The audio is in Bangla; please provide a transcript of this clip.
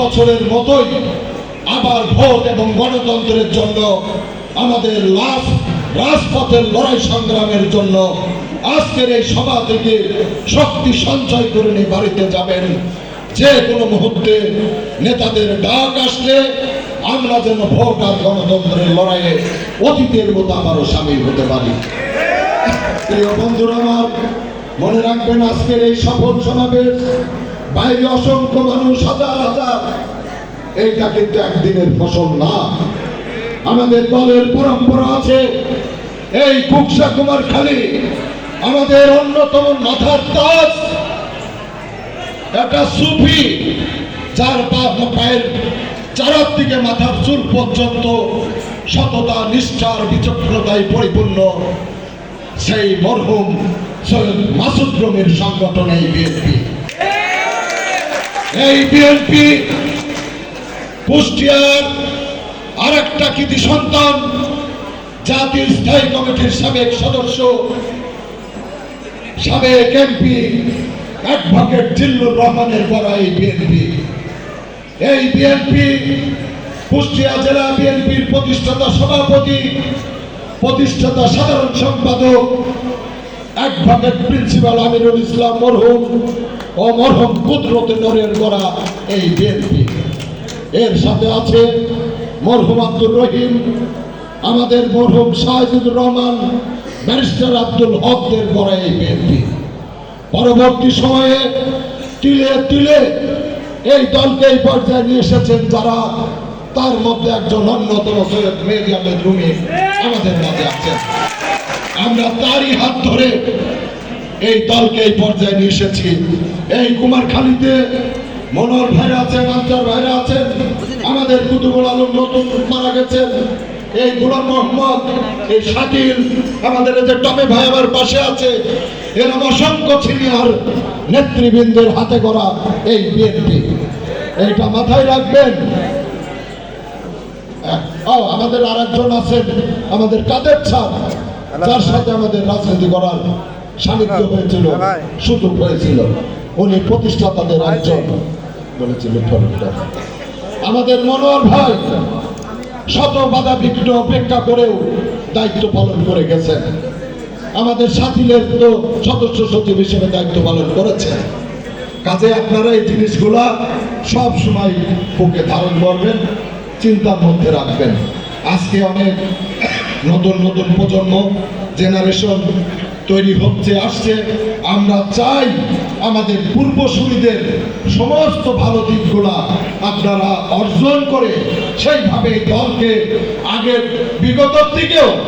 বছরের মতোই আবার ভোট এবং গণতন্ত্রের জন্য আমাদের লাশ রাজপথের লড়াই সংগ্রামের জন্য আজকের এই সভা থেকে শক্তি সঞ্চয় করে নিয়ে বাড়িতে যাবেন। যে কোনো মুহূর্তে নেতাদের ডাক আসলে আমরা যেন ভোট আর গণতন্ত্রের লড়াইয়ে অতীতের মতো আবারও সামিল হতে পারি। প্রিয় বন্ধুরা আমার মনে রাখবেন আজকের এই সফল সমাবেশ বাইরে অসংখ্য মানুষ, হাজার হাজার। এইটা কিন্তু একদিনের ফসল না। আমাদের দলের পরম্পরা আছে, এই কুকসা কুমার খালি আমাদের অন্যতম মাথার তাজ একটা সুফি, যার পায়ের চারার দিকে মাথার চুল পর্যন্ত সততা নিষ্ঠার বিচক্ষণতায় পরিপূর্ণ। সেই মরহুম সৈয়দ মাসুদ রমির সংগঠন বিএনপি। এই বিএনপি কুষ্টিয়ার আর একটা কৃতি সন্তান জাতীয় স্থায়ী কমিটির সাবেক সদস্য, সাবেক এমপি অ্যাডভোকেট জিল্লুর রহমানের বড় এই বিএনপি এই বিএনপি কুষ্টিয়া জেলা বিএনপির প্রতিষ্ঠাতা সভাপতি, প্রতিষ্ঠাতা সাধারণ সম্পাদক অ্যাডভোকেট প্রিন্সিপাল আমিরুল ইসলাম মরহুম। ও মরহুম কুদরতে নরের গড়া এই বিএনপি। এর সাথে আছে মরহুম আব্দুর রহিম, আমাদের মরহুম শাহিদুর রহমান, ব্যারিস্টার আব্দুল হকদের গড়া এই বিএনপি। পরবর্তী সময়ে তিলে তিলে এই দলকে এই পর্যায়ে নিয়ে এসেছেন যারা তার মধ্যে একজন অন্যতম সৈয়দ মেহেদি আহমেদ রুমি আমাদের মাঝে আছেন। আমরা তারই হাত ধরে এই দলকে এই পর্যায়ে নিয়ে এসেছি। এই কুমারখালীতে মনোর ভাইরা আছেন আনসার ভাইরা আছেন, আমাদের কুতুবুল আলম নতুন মারা গেছেন, এই গুলাম মোহাম্মদ, এই শাকিল, আমাদের এই যে টমে ভাই আমার পাশে আছে, এরকম অসংখ্য সিনিয়র নেতৃবৃন্দের হাতে গড়া এই বিএনপি। এইটা মাথায় রাখবেন। ও, আমাদের আর একজন আছেন, আমাদের কাদের ছাড় যার সাথে আমাদের রাজনীতি করার সান্নিধ্য হয়েছিল সুযোগ হয়েছিল উনি প্রতিষ্ঠাতাদের একজন বলেছিল আমাদের মনোহর ভাই শত বাধা বিঘ্ন অপেক্ষা করেও দায়িত্ব পালন করে গেছেন। আমাদের সাথীদের তো সদস্য সচিব হিসেবে দায়িত্ব পালন করেছেন। কাজে আপনারা এই জিনিসগুলা সব সময় বুকে ধারণ করবেন চিন্তার মধ্যে রাখবেন। আজকে অনেক নতুন নতুন প্রজন্ম জেনারেশন তৈরি হচ্ছে, আসছে। আমরা চাই আমাদের পূর্বসূরিদের সমস্ত ভালো দিকগুলা আপনারা অর্জন করে সেইভাবে দলকে আগের বিগত থেকেও